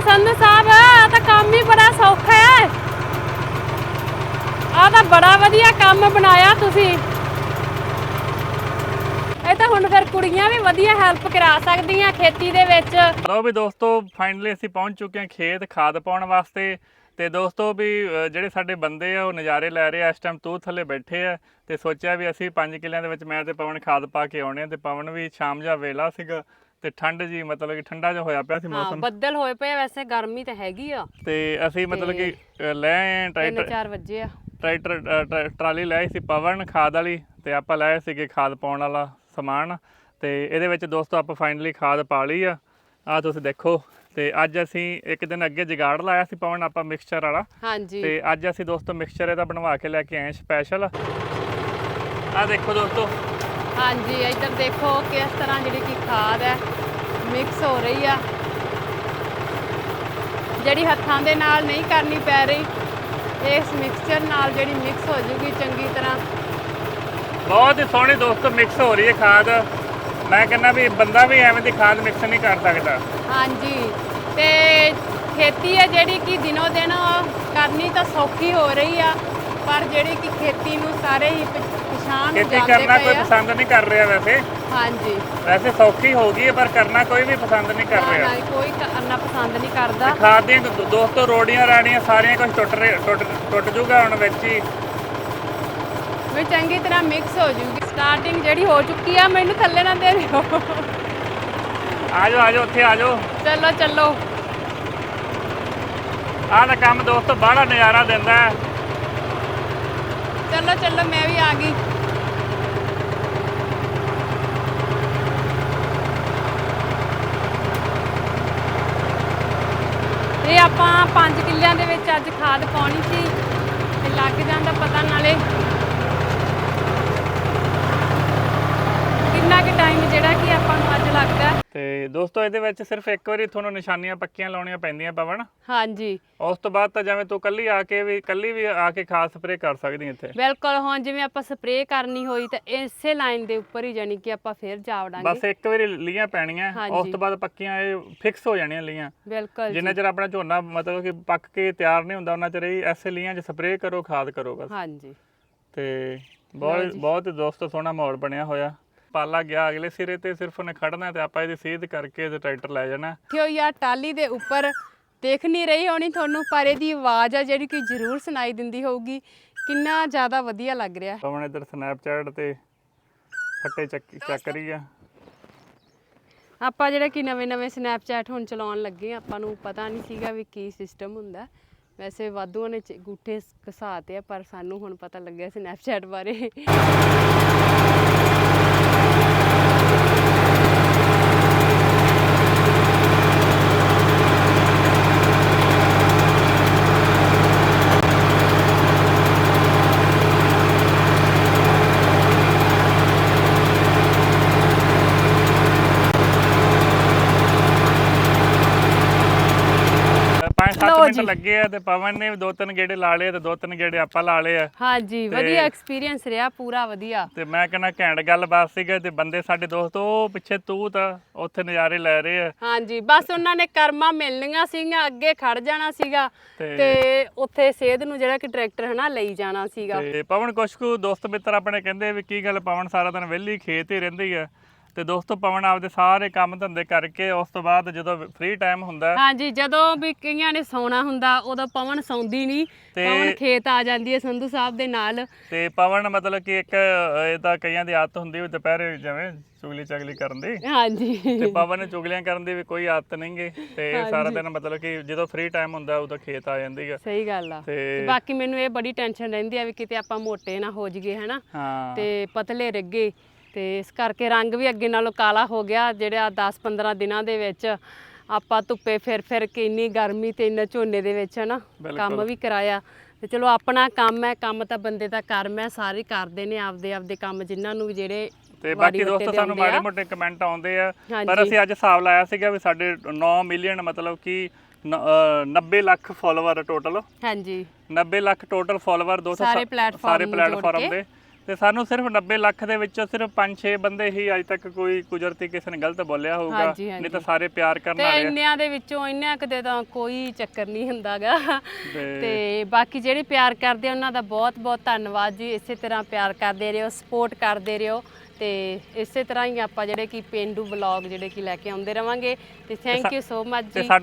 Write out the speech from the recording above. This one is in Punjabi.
ਸੰਧੂ ਸਾਹਿਬ ਆ ਤਾਂ ਕੰਮ ਹੀ ਬੜਾ ਸੌਖਾ ਹੈ। ਆ ਤਾਂ ਬੜਾ ਵਧੀਆ ਕੰਮ ਬਣਾਇਆ ਤੁਸੀਂ। ਇਹ ਤਾਂ ਹੁਣ ਫਿਰ ਕੁੜੀਆਂ ਵੀ ਵਧੀਆ ਹੈਲਪ ਕਰਾ ਸਕਦੀਆਂ ਖੇਤੀ ਦੇ ਵਿੱਚ। ਲਓ ਵੀ ਦੋਸਤੋ ਫਾਈਨਲੀ ਅਸੀਂ ਪਹੁੰਚ ਚੁੱਕੇ ਹਾਂ ਖੇਤ ਖਾਦ ਪਾਉਣ ਵਾਸਤੇ। ਤੇ ਦੋਸਤੋ ਵੀ ਜਿਹੜੇ ਸਾਡੇ ਬੰਦੇ ਆ, ਉਹ ਨਜ਼ਾਰੇ ਲੈ ਰਹੇ ਆ। ਇਸ ਟਾਈਮ ਤੂੰ ਥੱਲੇ ਬੈਠੇ ਆ ਤੇ ਸੋਚਿਆ ਵੀ ਅਸੀਂ 5 ਕਿੱਲਿਆਂ ਦੇ ਵਿੱਚ ਮੈਂ ਤੇ ਪਵਨ ਖਾਦ ਪਾ ਕੇ ਆਉਣੇ ਆ ਤੇ ਪਵਨ ਵੀ ਸ਼ਾਮ ਜਿਹਾ ਵੇਲਾ ਸੀਗਾ। ਤੇ ਠੰਡ ਜੀ ਮਤਲਬ ਕਿ ਠੰਡਾ ਜਿਹਾ ਹੋਇਆ ਪਿਆ ਸੀ ਹਾਂ ਮੌਸਮ। ਬੱਦਲ ਹੋਏ ਪਏ ਆ, ਵੈਸੇ ਗਰਮੀ ਤਾਂ ਹੈਗੀ ਆ। ਤੇ ਅਸੀਂ ਮਤਲਬ ਕਿ ਅ, ਲੈ ਆਏ ਤਿੰਨ ਟਰੈਕਟਰ। ਚਾਰ ਵਜੇ ਆ। ਟਰੈਕਟਰ ਅ, ਟਰ- ਟਰਾਲੀ ਲੈ ਆਈ ਸੀ ਪਵਨ ਖਾਦ ਵਾਲੀ ਤੇ ਆਪਾਂ ਲੈ ਆਏ ਸੀਗੇ ਖਾਦ ਪਾਉਣ ਵਾਲਾ ਸਮਾਨ। ਤੇ ਇਹਦੇ ਵਿੱਚ ਦੋਸਤੋ ਆਪਾਂ ਫਾਈਨਲੀ ਖਾਦ ਪਾ ਲਈ ਆ। ਆ ਤੁਸੀਂ ਦੇਖੋ ਤੇ ਅੱਜ ਅਸੀਂ ਇੱਕ ਦਿਨ ਅੱਗੇ ਜਗਾੜ ਲਾਇਆ ਸੀ ਪਵਨ ਆਪਾਂ ਮਿਕਸਚਰ ਵਾਲਾ। ਹਾਂਜੀ। ਤੇ ਅੱਜ ਅਸੀਂ ਦੋਸਤੋ ਮਿਕਸਚਰ ਇਹਦਾ ਬਣਵਾ ਕੇ ਲੈ ਕੇ ਆਏ ਸਪੈਸ਼ਲ ਆ ਦੇਖੋ ਦੋਸਤੋ ਹਾਂਜੀ ਇੱਧਰ ਦੇਖੋ ਕਿਸ ਤਰ੍ਹਾਂ ਜਿਹੜੀ ਕਿ ਖਾਦ ਹੈ ਮਿਕਸ ਹੋ ਰਹੀ ਆ। ਜਿਹੜੀ ਹੱਥਾਂ ਦੇ ਨਾਲ ਨਹੀਂ ਕਰਨੀ ਪੈ ਰਹੀ ਇਸ ਮਿਕਸਚਰ ਨਾਲ ਜਿਹੜੀ ਮਿਕਸ ਹੋ ਜੂਗੀ ਚੰਗੀ ਤਰ੍ਹਾਂ। ਬਹੁਤ ਹੀ ਸੋਹਣੀ ਦੋਸਤੋ ਮਿਕਸ ਹੋ ਰਹੀ ਹੈ ਖਾਦ। ਮੈਂ ਕਹਿੰਦਾ ਵੀ ਬੰਦਾ ਵੀ ਐਵੇਂ ਦੀ ਖਾਦ ਮਿਕਸ ਨਹੀਂ ਕਰ ਸਕਦਾ। ਹਾਂਜੀ ਤੇ ਖੇਤੀ ਹੈ ਜਿਹੜੀ ਕਿ ਦਿਨੋ ਦਿਨ ਕਰਨੀ ਤਾਂ ਸੌਖੀ ਹੋ ਰਹੀ ਆ। ਪਰ ਜਿਹੜੀ ਕਿ ਖੇਤੀ ਨੂੰ ਸਾਰੇ ਹੀ ਪ- ਪਛਾਣ ਖੇਤੀ ਜਾਂਦੇ ਕਰਨਾ ਕੋਈ ਪਏ ਆ। ਪਸੰਦ ਨਹੀਂ ਕਰ ਰਿਹਾ ਵੈਸੇ। ਹਾਂਜੀ। ਵੈਸੇ ਸੌਖੀ ਹੋ ਗਈ ਹੈ ਪਰ ਕਰਨਾ ਕੋਈ ਵੀ ਪਸੰਦ ਨਹੀਂ ਕਰ ਨਾ ਰਿਹਾ। ਨਾ ਕੋਈ ਕਰਨਾ ਪਸੰਦ ਨਹੀਂ ਕਰਦਾ। ਖਾਦ ਦੀਆਂ ਦੋ- ਦੋਸਤੋ ਰੋੜੀਆਂ ਰਾੜੀਆਂ ਸਾਰੀਆਂ ਕੁਝ ਟੁੱਟ ਰਹੇ ਟੁੱਟ ਟੁੱਟ ਜੂਗਾ ਹੁਣ ਵਿੱਚ ਹੀ। ਵੀ ਚੰਗੀ ਤਰ੍ਹਾਂ ਮਿਕਸ ਹੋ ਜੂਗੀ। ਸਟਾਰਟਿੰਗ ਜਿਹੜੀ ਹੋ ਚੁੱਕੀ ਆ ਮੈਨੂੰ ਥੱਲੇ ਨਾ ਦੇ ਦਿਓ। ਆ ਜਾਓ ਆ ਜਾਓ ਉੱਥੇ ਆ ਜਾਓ ਚਲੋ ਚਲੋ। ਆਹ ਦਾ ਕੰਮ ਦੋਸਤੋ ਬੜਾ ਨਜ਼ਾਰਾ ਦਿੰਦਾ ਹੈ। ਚਲੋ ਚਲੋ, ਮੈਂ ਵੀ ਆ ਗਈ। ਇਹ ਆਪਾਂ 5 ਕਿੱਲਿਆਂ ਦੇ ਵਿੱਚ ਅੱਜ ਖਾਦ ਪਾਉਣੀ ਸੀ। ਤੇ ਲੱਗ ਜਾਂਦਾ ਪਤਾ ਨਾਲੇ ਕਿੰਨਾ ਕੁ ਟਾਈਮ ਜਿਹੜਾ ਕਿ ਆਪਾਂ ਨੂੰ ਅੱਜ ਲੱਗਦਾ ਤੇ ਦੋਸਤੋ ਇਹਦੇ ਵਿੱਚ ਸਿਰਫ ਇੱਕ ਵਾਰੀ ਤੁਹਾਨੂੰ ਨਿਸ਼ਾਨੀਆਂ ਪੱਕੀਆਂ ਲਾਉਣੀਆਂ ਪੈਂਦੀਆਂ ਪਵਨ। ਹਾਂਜੀ। ਉਸ ਤੋਂ ਬਾਅਦ ਤਾਂ ਜਿਵੇਂ ਤੂੰ ਕੱਲੀ ਆ ਕੇ ਵੀ ਕੱਲੀ ਵੀ ਆ ਕੇ ਖਾਦ ਸਪਰੇਅ ਕਰ ਸਕਦੀ ਇੱਥੇ। ਬਿਲਕੁਲ ਹੁਣ ਜਿਵੇਂ ਆਪਾਂ ਸਪਰੇਅ ਕਰਨੀ ਹੋਈ ਤਾਂ ਇਸੇ ਲਾਈਨ ਦੇ ਉੱਪਰ ਹੀ ਜਾਨੀ ਕਿ ਆਪਾਂ ਫੇਰ ਜਾ ਬਸ ਇੱਕ ਵਾਰੀ ਲੀਆਂ ਪੈਣੀਆਂ ਉਸ। ਤੋਂ ਬਾਅਦ ਪੱਕੀਆਂ ਇਹ ਫਿਕਸ ਹੋ ਜਾਣੀਆਂ ਲੀਆਂ ਬਿਲਕੁਲ ਜਿੰਨਾ ਚਿਰ ਆਪਣਾ ਝੋਨਾ ਮਤਲਬ ਕਿ ਪੱਕ ਕੇ ਤਿਆਰ ਨਹੀਂ ਹੁੰਦਾ ਉਹਨਾਂ ਚਿਰ ਹੀ ਐਸੇ ਲੀਆਂ 'ਚ ਸਪਰੇਅ ਕਰੋ ਖਾਦ ਕਰੋ ਬਸ। ਹਾਂਜੀ। ਤੇ ਬਹੁਤ ਬਹੁਤ ਦੋਸਤੋ ਸੋਹਣਾ ਮਾਹੌਲ ਬਣਿਆ ਹੋਇਆ। ਪਾਲਾ ਗਿਆ ਅਗਲੇ ਸਿਰੇ ਤੇ ਸਿਰਫ ਉਹਨੇ ਖੜਨਾ ਤੇ ਆਪਾਂ ਇਹਦੀ ਸੇਧ ਕਰਕੇ ਤੇ ਟਰੈਕਟਰ ਲੈ ਜਾਣਾ। ਕਿਉਂ ਯਾ ਟਾਲੀ ਦੇ ਉੱਪਰ। ਦੇਖ ਨਹੀਂ ਰਹੀ ਹੋਣੀ ਤੁਹਾਨੂੰ ਪਰ ਇਹਦੀ ਆਵਾਜ਼ ਆ ਜਿਹੜੀ ਕਿ ਜ਼ਰੂਰ ਸੁਣਾਈ ਦਿੰਦੀ ਹੋਊਗੀ। ਕਿੰਨਾ ਜ਼ਿਆਦਾ ਵਧੀਆ ਲੱਗ ਰਿਹਾ। ਪਵਨ ਇੱਧਰ ਸਨੈਪਚੈਟ ਤੇ ਫੱਟੇ ਚੱਕ ਚੱਕ ਰਹੀ ਆ। ਆਪਾਂ ਜਿਹੜਾ ਕਿ ਨਵੇਂ ਨਵੇਂ ਸਨੈਪਚੈਟ ਹੁਣ ਚਲਾਉਣ ਲੱਗੇ ਆਪਾਂ ਨੂੰ ਪਤਾ ਨਹੀਂ ਸੀਗਾ ਵੀ ਕੀ ਸਿਸਟਮ ਹੁੰਦਾ। ਵੈਸੇ ਵਾਧੂਆਂ ਨੇ ਚ- ਗੂਠੇ ਘਸਾਤੇ ਆ ਪਰ ਸਾਨੂੰ ਹੁਣ ਪਤਾ ਲੱਗਿਆ ਸਨੈਪਚੈਟ ਬਾਰੇ। ਲਓ ਮਿੰਟ ਜੀ। ਲੱਗੇ ਆ ਤੇ ਪਵਨ ਨੇ ਵੀ ਦੋ ਤਿੰਨ ਗੇੜੇ ਲਾ ਲਏ ਤੇ ਦੋ ਤਿੰਨ ਗੇੜੇ ਆਪਾਂ ਲਾ ਲਏ ਆ। ਹਾਂਜੀ ਵਧੀਆ ਐਕਸਪੀਰੀਅੰਸ ਰਿਹਾ ਪੂਰਾ ਵਧੀਆ। ਤੇ ਮੈਂ ਕਹਿੰਦਾ ਘੈਂਟ ਗੱਲਬਾਤ ਸੀਗਾ ਤੇ ਬੰਦੇ ਸਾਡੇ ਦੋਸਤ ਉਹ ਪਿੱਛੇ ਤੂੰ ਤਾਂ ਉੱਥੇ ਨਜ਼ਾਰੇ ਲੈ ਰਹੇ ਆ। ਹਾਂਜੀ ਬਸ ਉਹਨਾਂ ਨੇ ਕਰਮਾਂ ਮਿਲਣੀਆਂ ਸੀਗੀਆਂ ਅੱਗੇ ਖੜ ਜਾਣਾ ਸੀਗਾ ਤੇ- ਤੇ ਉੱਥੇ ਸੇਧ ਨੂੰ ਜਿਹੜਾ ਕਿ ਟਰੈਕਟਰ ਹਨਾ ਲਈ ਜਾਣਾ ਸੀਗਾ। ਤੇ ਪਵਨ ਕੁਛ ਕੁ ਦੋਸਤ ਮਿੱਤਰ ਆਪਣੇ ਕਹਿੰਦੇ ਵੀ ਕੀ ਗੱਲ ਪਵਨ ਸਾਰਾ ਦਿਨ ਵਿਹਲੀ ਖੇਤ ਹੀ ਰਹਿੰਦੀ ਆ। ਤੇ ਦੋਸਤੋ ਪਵਨ ਆਪਦੇ ਸਾਰੇ ਕੰਮ ਧੰਦੇ ਕਰਕੇ ਉਸ ਤੋਂ ਬਾਅਦ ਜਦੋਂ ਫ੍ਰੀ ਟਾਈਮ ਹੁੰਦਾ ਹਾਂਜੀ ਜਦੋਂ ਵੀ ਕਈਆਂ ਨੇ ਸੌਣਾ ਹੁੰਦਾ ਉਦੋਂ ਪਵਨ ਸੌਂਦੀ ਨਹੀਂ। ਤੇ- ਪਵਨ ਖੇਤ ਆ ਜਾਂਦੀ ਹੈ ਸੰਧੂ ਸਾਹਿਬ ਦੇ ਨਾਲ। ਤੇ ਪਵਨ ਮਤਲਬ ਕਿ ਇੱਕ ਅਹ, ਇਹ ਤਾਂ ਕਈਆਂ ਦੀ ਆਦਤ ਹੁੰਦੀ ਵੀ ਦੁਪਹਿਰੇ ਜਿਵੇਂ ਚੁਗਲੀ ਚਗਲੀ ਕਰਨ ਦੀ। ਹਾਂਜੀ। ਤੇ ਪਵਨ ਨੂੰ ਚੁਗਲੀਆਂ ਕਰਨ ਦੀ ਵੀ ਕੋਈ ਆਦਤ ਨਹੀਂਗੇ ਤੇ ਸਾਰਾ ਦਿਨ ਮਤਲਬ ਕਿ ਜਦੋਂ ਫ੍ਰੀ ਟਾਈਮ ਹੁੰਦਾ ਉਦੋਂ ਖੇਤ ਆ ਜਾਂਦੀ ਆ। ਸਹੀ ਗੱਲ ਆ। ਤੇ ਤੇ ਬਾਕੀ ਮੈਨੂੰ ਇਹ ਬੜੀ ਟੈਨਸ਼ਨ ਰਹਿੰਦੀ ਆ ਵੀ ਕਿਤੇ ਆਪਾਂ ਮੋਟੇ ਨਾ ਹੋ ਜਾਈਏ ਹਨਾ? ਹਾਂ। ਤੇ ਪਤਲੇ ਰੱਗੇ। ਤੇ ਇਸ ਕਰਕੇ ਰੰਗ ਵੀ ਅੱਗੇ ਨਾਲੋਂ ਕਾਲਾ ਹੋ ਗਿਆ ਜਿਹੜਾ 10-15 ਦਿਨਾਂ ਦੇ ਵਿੱਚ ਆਪਾਂ ਧੁੱਪੇ ਫਿਰ ਫਿਰ ਕੇ ਇੰਨੀ ਗਰਮੀ ਤੇ ਇੰਨਾ ਝੋਨੇ ਦੇ ਵਿੱਚ ਹਨਾ ਕੰਮ ਵੀ ਕਰਾਇਆ ਤੇ ਚਲੋ ਆਪਣਾ ਕੰਮ ਹੈ ਕੰਮ ਤਾਂ ਬੰਦੇ ਦਾ ਕਰਮ ਹੈ ਸਾਰੇ ਕਰਦੇ ਨੇ ਆਪਦੇ ਆਪਦੇ ਕੰਮ ਜਿਨ੍ਹਾਂ ਨੂੰ ਜਿਹੜੇ ਤੇ ਬਾਕੀ ਦੋਸਤੋ ਸਾਨੂੰ। ਮਾੜੇ ਮੋਟੇ ਕਮੈਂਟ ਆਉਂਦੇ ਆ। ਪਰ ਅਸੀਂ ਅੱਜ ਹਿਸਾਬ ਲਾਇਆ ਸੀਗਾ ਵੀ ਸਾਡੇ 9 ਮਿਲੀਅਨ ਮਤਲਬ ਕਿ ਨ- ਅਹ 90 ਲੱਖ ਫਾਲੋਅਰ ਟੋਟਲ ਹਾਂਜੀ 90 ਲੱਖ ਟੋਟਲ ਫਾਲੋਅਰ 200 ਸਾਰੇ ਪਲੇਟਫਾਰਮ। ਦੇ ਤੇ ਸਾਨੂੰ ਸਿਰਫ 90 ਲੱਖ ਦੇ ਵਿੱਚੋਂ ਸਿਰਫ 5-6 ਬੰਦੇ ਹੀ ਅਜੇ ਤੱਕ ਕੋਈ ਕੁਦਰਤੀ ਕਿਸੇ ਨੇ ਗਲਤ ਬੋਲਿਆ ਹੋਊਗਾ ਹਾਂਜੀ, ਨਹੀਂ ਤਾਂ। ਸਾਰੇ ਪਿਆਰ ਕਰਨ ਤੇ ਵਾਲੇ ਆ। ਇੰਨਿਆਂ ਦੇ ਵਿੱਚੋਂ ਇੰਨਿਆਂ ਕਦੇ ਤਾਂ ਕੋਈ ਚੱਕਰ ਨਹੀਂ ਹੁੰਦਾਗਾ। ਤੇ ਤੇ ਬਾਕੀ ਜਿਹੜੇ ਪਿਆਰ ਕਰਦੇ ਆ, ਉਹਨਾਂ ਦਾ ਬਹੁਤ ਬਹੁਤ ਧੰਨਵਾਦ ਜੀ। ਇਸੇ ਤਰ੍ਹਾਂ ਪਿਆਰ ਕਰਦੇ ਰਹੋ ਸਪੋਰਟ ਕਰਦੇ ਰਹੋ। ਤੇ ਇਸੇ ਤਰ੍ਹਾਂ ਹੀ ਆਪਾਂ ਜਿਹੜੇ ਕਿ ਪਿੰਡੂ ਵਲੌਗ ਜਿਹੜੇ ਕਿ ਲੈ ਕੇ ਆਉਂਦੇ ਰਵਾਂਗੇ। ਤੇ ਥੈਂਕ ਯੂ ਸੋ ਮਚ ਤੇ ਜੀ। ਸਾਡੇ